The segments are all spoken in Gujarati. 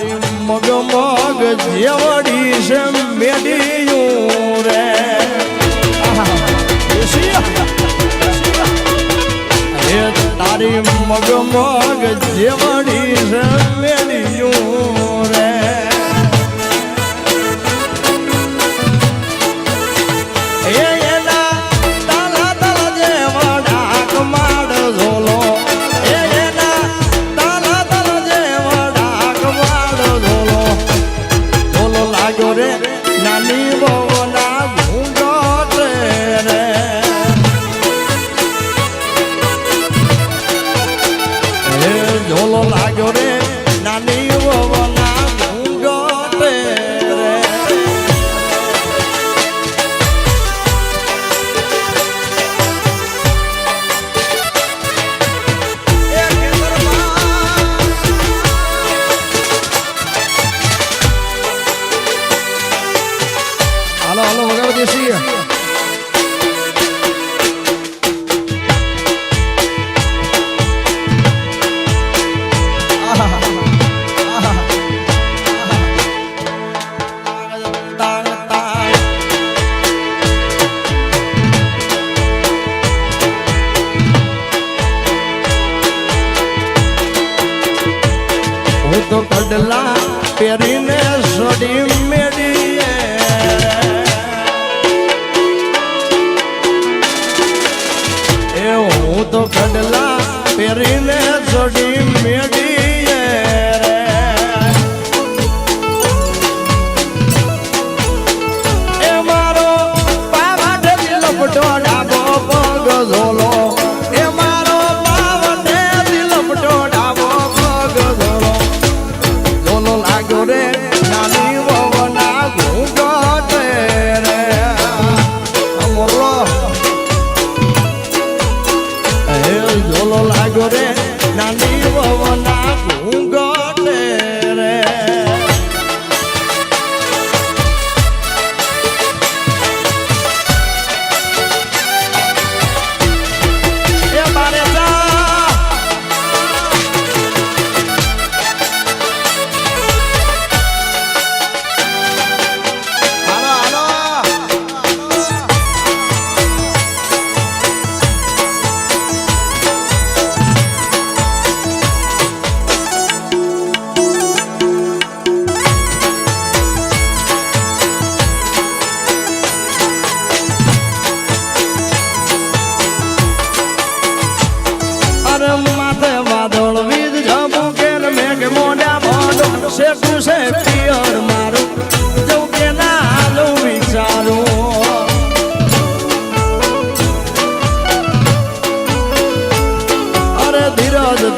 તારી મગ મગ જેવડી છે મેડિયું રે. તારી મગ મગ જેવડી છે கடல்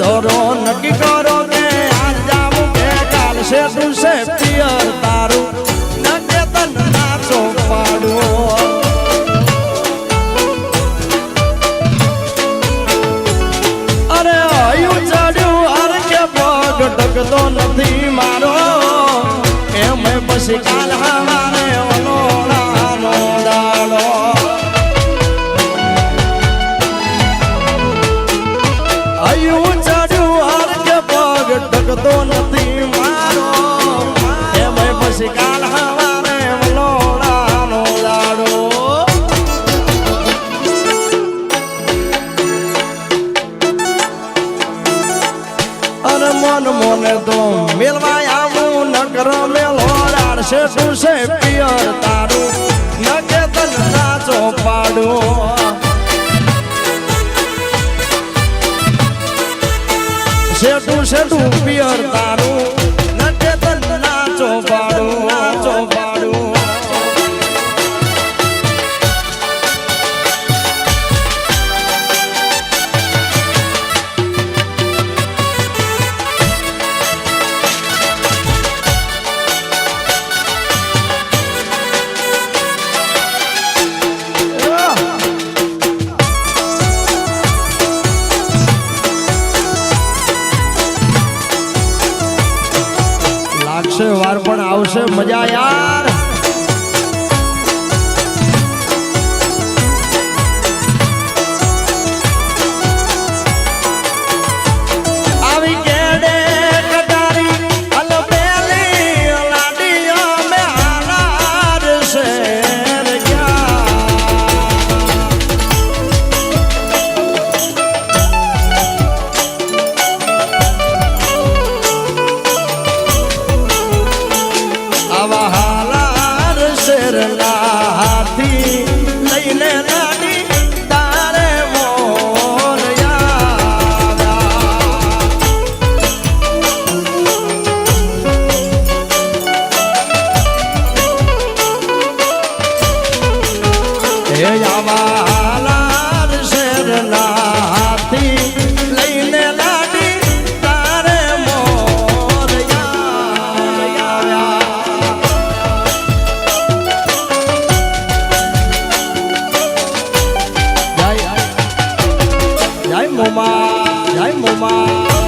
ધરો નક્કી કરો કે આજ જાવું કે કાલ શેકું છે પિયર તારું નથી મારો. એમ પછી કાલ હવારે મન મોને તો મેલવા આવું નકર મેલો છે તું છે પિયર તારું. નકે તન નાચો પાડું. શેઠું શેઠું પિયર તારું લાગશે વાર પણ આવશે. મજા યાર. મોમા જય મોમા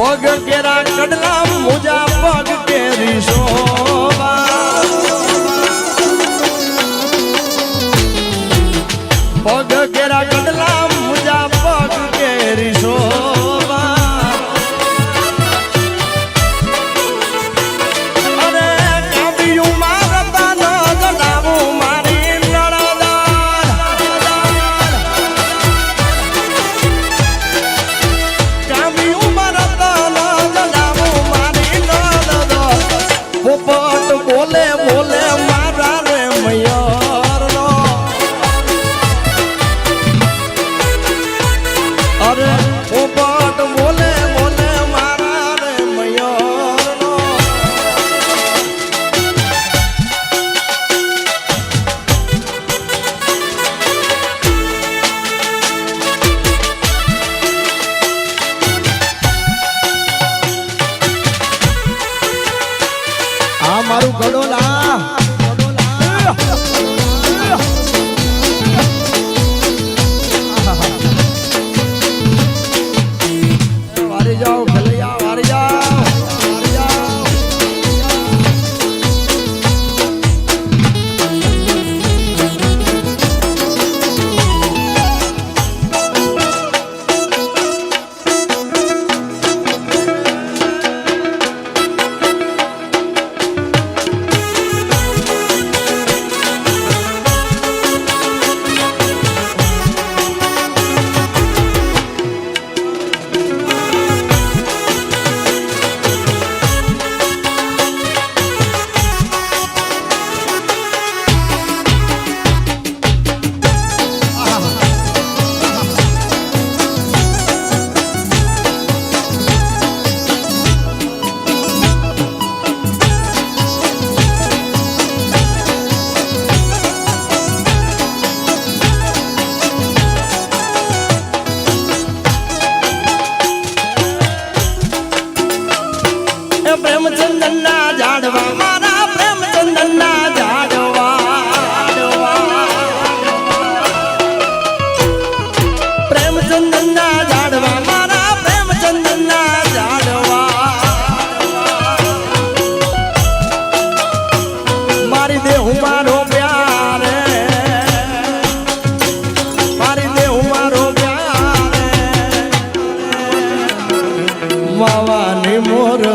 પગ કેરા કડલા મુજા પગ કેરીશો.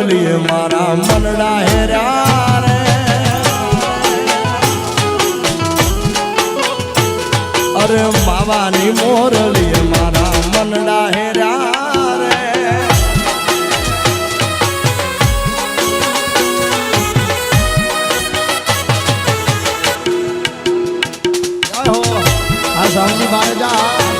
ડોલીએ મારા મનડા હેર્યા રે અરે માવાની મોરલીએ, મારા મનડા હેર્યા રે આ સામજી બારે જા.